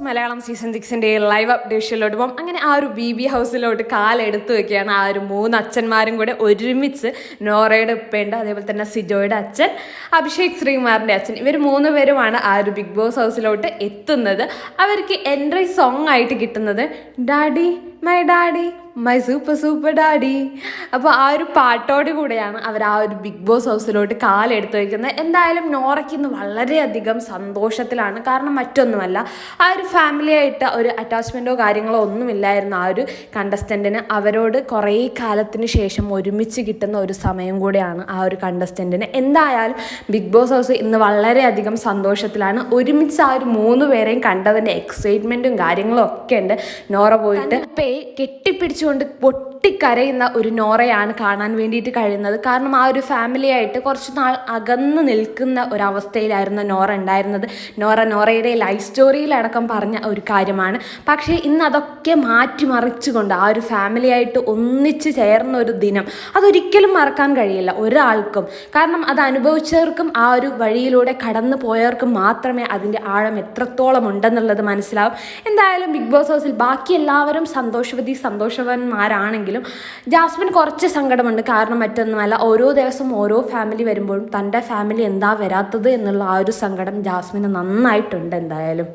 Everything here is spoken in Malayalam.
മലയാളം സീസൺ സിക്സിന്റെ ലൈവ് അപ്ഡേഷനിലോട്ട് പോകും അങ്ങനെ ആ ഒരു ബി ബി ഹൗസിലോട്ട് കാലെടുത്ത് വെക്കുകയാണ്. ആ ഒരു മൂന്ന് അച്ഛന്മാരും കൂടെ ഒരുമിച്ച് നോറയുടെ ഉപ്പയുണ്ട് അതേപോലെ തന്നെ സിജോയുടെ അച്ഛൻ അഭിഷേക് ശ്രീകുമാറിന്റെ അച്ഛൻ. ഇവർ മൂന്ന് പേരുമാണ് ആ ഒരു ബിഗ് ബോസ് ഹൗസിലോട്ട് എത്തുന്നത്. അവർക്ക് എൻട്രി സോങ് ആയിട്ട് കിട്ടുന്നത് daddy my daddy my super super daddy അപ്പോൾ ആ ഒരു പാട്ടോട് കൂടെയാണ് അവർ ആ ഒരു ബിഗ് ബോസ് ഹൗസിലോട്ട് കാലെടുത്ത് വയ്ക്കുന്നത് എന്തായാലും നോറയ്ക്ക് ഇന്ന് വളരെയധികം സന്തോഷത്തിലാണ്. കാരണം മറ്റൊന്നുമല്ല ആ ഒരു ഫാമിലിയായിട്ട് ഒരു അറ്റാച്ച്മെന്റോ കാര്യങ്ങളോ ഒന്നുമില്ലായിരുന്നു ആ ഒരു കണ്ടസ്റ്റന്റിന് അവരോട് കുറേ കാലത്തിന് ശേഷം ഒരുമിച്ച് കിട്ടുന്ന ഒരു സമയം കൂടെയാണ് ആ ഒരു കണ്ടസ്റ്റന്റിന് എന്തായാലും ബിഗ് ബോസ് ഹൗസ് ഇന്ന് വളരെയധികം സന്തോഷത്തിലാണ്. ഒരുമിച്ച് ആ ഒരു മൂന്ന് പേരെയും കണ്ടതിന്റെ എക്സൈറ്റ്മെന്റും കാര്യങ്ങളും ഒക്കെ ഉണ്ട്. നോറ പോയിട്ട് പേ കെട്ടിപ്പിടിച്ചുകൊണ്ട് പൊട്ടിക്കരയുന്ന ഒരു നോറയാണ് കാണാൻ വേണ്ടിയിട്ട് കഴിയുന്നത്. കാരണം ആ ഒരു ഫാമിലിയായിട്ട് കുറച്ച് നാൾ അകന്ന് നിൽക്കുന്ന ഒരവസ്ഥയിലായിരുന്നു നോറ ഉണ്ടായിരുന്നത്. നോറ നോറയുടെ ലൈഫ് സ്റ്റോറിയിലടക്കം പറഞ്ഞ ഒരു കാര്യമാണ്. പക്ഷേ ഇന്ന് അതൊക്കെ മാറ്റിമറിച്ചുകൊണ്ട് ആ ഒരു ഫാമിലിയായിട്ട് ഒന്നിച്ച് ചേർന്ന ഒരു ദിനം അതൊരിക്കലും മറക്കാൻ കഴിയില്ല ഒരാൾക്കും. കാരണം അത് അനുഭവിച്ചവർക്കും ആ ഒരു വഴിയിലൂടെ കടന്നു പോയവർക്കും മാത്രമേ അതിന്റെ ആഴം എത്രത്തോളം ഉണ്ടെന്നുള്ളത് മനസ്സിലാവും. എന്തായാലും ബിഗ് ബോസ് ഹൗസിൽ ബാക്കി എല്ലാവരും സന്തോഷവതി സന്തോഷവാന്മാരാണെങ്കിലും ജാസ്മിൻ കുറച്ച് സങ്കടമുണ്ട്. കാരണം മറ്റൊന്നുമല്ല ഓരോ ദിവസം ഓരോ ഫാമിലി വരുമ്പോഴും തന്റെ ഫാമിലി എന്താ വരാത്തത് എന്നുള്ള ആ ഒരു സങ്കടം ജാസ്മിന് നന്നായിട്ടുണ്ട് എന്തായാലും.